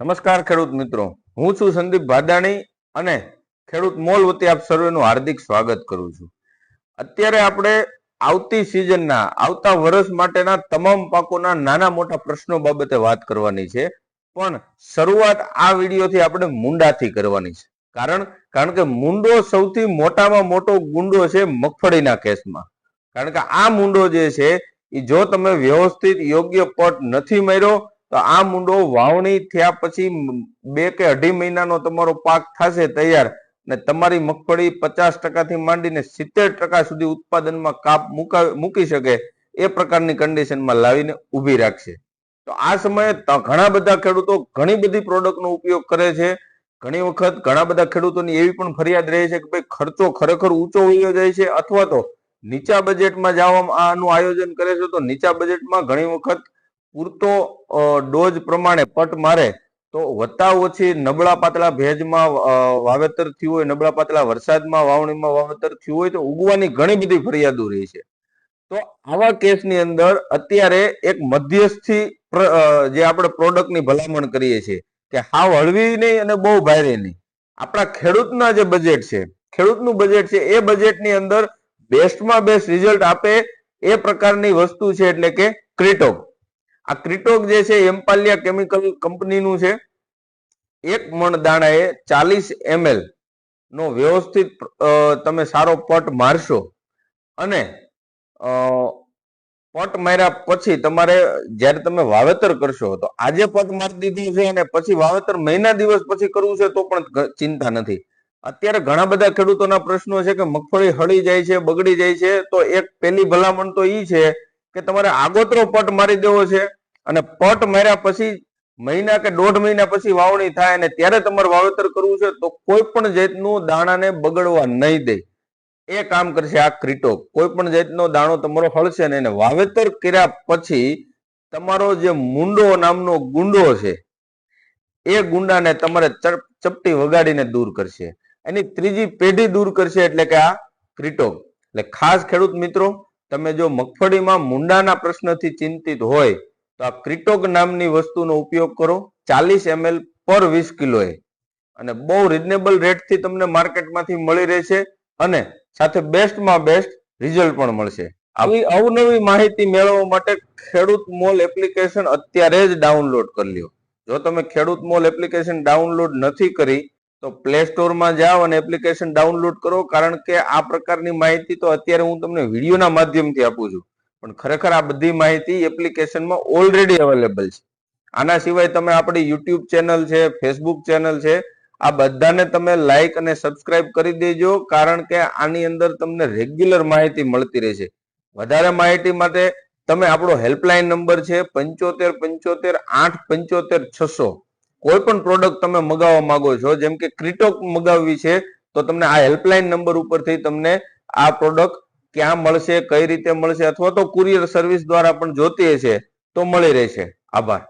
નમસ્કાર ખેડૂત મિત્રો. હું છું સંદીપ ભાદાણી અને ખેડૂત મોલ વતી આપ સર્વેનું હાર્દિક સ્વાગત કરું છું. અત્યારે આપણે આવતી સિઝનના આવતા વર્ષ માટેના તમામ પાકોના નાના મોટા પ્રશ્નો બાબતે વાત કરવાની છે. પણ શરૂઆત આ વિડીયોથી આપણે મુંડાથી કરવાની છે. કારણ કારણ કે મુંડો સૌથી મોટામાં મોટો ગુંડો છે મગફળીના કેસમાં. કારણ કે આ મુંડો જે છે એ જો તમે વ્યવસ્થિત યોગ્ય પટ નથી માર્યો તો આ મૂંડો વાવણી થયા પછી બે કે અઢી મહિનાનો તમારો પાક થશે તૈયાર ને તમારી મગફળી પચાસ ટકાથી માંડીને સિત્તેર ટકા સુધી ઉત્પાદનમાં કાપ મુકા શકે એ પ્રકારની કન્ડિશનમાં લાવીને ઊભી રાખશે. તો આ સમયે ઘણા બધા ખેડૂતો ઘણી બધી પ્રોડક્ટનો ઉપયોગ કરે છે. ઘણી વખત ઘણા બધા ખેડૂતોની એવી પણ ફરિયાદ રહે છે કે ભાઈ ખર્ચો ખરેખર ઊંચો વયો જાય છે અથવા તો નીચા બજેટમાં જવામાં આનું આયોજન કરે છે તો નીચા બજેટમાં ઘણી વખત પૂરતો ડોઝ પ્રમાણે પટ મારે, તો વત્તા ઓછી નબળા પાતળા ભેજમાં વાવેતર થયું હોય, નબળા પાતળા વરસાદમાં, વાવણીમાં વાવેતર થયું હોય, તો ઉગવાની ઘણી બધી ફરિયાદો રહી છે. તો આવા કેસની અંદર અત્યારે એક મધ્યસ્થી જે આપણે પ્રોડક્ટની ભલામણ કરીએ છીએ, કે હાવ હળવી નહીં અને બહુ ભારે નહીં. આપણા ખેડૂતના જે બજેટ છે, ખેડૂતનું બજેટ છે, એ બજેટની અંદર બેસ્ટમાં બેસ્ટ રિઝલ્ટ આપે એ પ્રકારની વસ્તુ છે, એટલે કે ક્રિટોક આ ક્રિટોક જે છે એમ્પાલિયા કેમિકલ કંપનીનું છે. એક મણ દાણાએ ચાલીસ એમએલ નો વ્યવસ્થિત તમે સારો પટ મારશો અને પટ માર્યા પછી તમારે જ્યારે તમે વાવેતર કરશો, તો આજે પટ મારી દીધું છે અને પછી વાવેતર મહિના દિવસ પછી કરવું છે તો પણ ચિંતા નથી. અત્યારે ઘણા બધા ખેડૂતોના પ્રશ્નો છે કે મગફળી હળી જાય છે, બગડી જાય છે, તો એક પેલી ભલામણ તો એ છે કે તમારે આગોતરો પટ મારી દેવો છે અને પટ માર્યા પછી મહિના કે દોઢ મહિના પછી વાવણી થાય અને ત્યારે તમારે વાવેતર કરવું છે, તો કોઈ પણ જાતનું દાણાને બગડવા નહીં દે. એ કામ કરશે આ ક્રિટોક કોઈ પણ જાતનો દાણો તમારો હળશે ને એને વાવેતર કર્યા પછી તમારો જે મુંડો નામનો ગુંડો છે, એ ગુંડાને તમારે ચપ- ચપટી વગાડીને દૂર કરશે. એની ત્રીજી પેઢી દૂર કરશે એટલે કે આ ક્રિટોક એટલે ખાસ ખેડૂત મિત્રો તમે જો મગફળીમાં મુંડાના પ્રશ્નથી ચિંતિત હોય, તો આ ક્રિટોક નામની વસ્તુનો ઉપયોગ કરો. ચાલીસ એમએલ પર વીસ કિલોએ. અને બહુ રિઝનેબલ રેટથી તમને માર્કેટમાંથી મળી રહેશે અને સાથે બેસ્ટમાં બેસ્ટ રિઝલ્ટ પણ મળશે. આવી અવનવી માહિતી મેળવવા માટે ખેડૂત મોલ એપ્લિકેશન અત્યારે જ ડાઉનલોડ કરી લ્યો. જો તમે ખેડૂત મોલ એપ્લિકેશન ડાઉનલોડ નથી કરી તો પ્લે સ્ટોરમાં જાઓ અને એપ્લિકેશન ડાઉનલોડ કરો, કારણ કે આ પ્રકારની માહિતી તો અત્યારે હું તમને વિડીયોના માધ્યમથી આપું છું. પણ ખરેખર આ બધી માહિતી એપ્લિકેશનમાં ઓલરેડી અવેલેબલ છે. આના સિવાય તમે આપણી યુટ્યુબ ચેનલ છે ફેસબુક ચેનલ છે, આ બધાને તમે લાઈક અને સબસ્ક્રાઇબ કરી દેજો, કારણ કે આની અંદર તમને રેગ્યુલર માહિતી મળતી રહેશે વધારે માહિતી માટે તમે આપણો હેલ્પલાઇન નંબર છે પંચોતેર પંચોતેર આઠ પંચોતેર છસો. કોઈ પણ પ્રોડક્ટ તમે મગાવવા માંગો છો, જેમ કે ક્રિટોક મગાવવી છે, તો તમને આ હેલ્પલાઇન નંબર ઉપરથી તમને આ પ્રોડક્ટ ક્યાં મળશે, કઈ રીતે મળશે, અથવા તો કુરિયર સર્વિસ દ્વારા પણ જોતી હશે, તો મળી રહેશે. આભાર.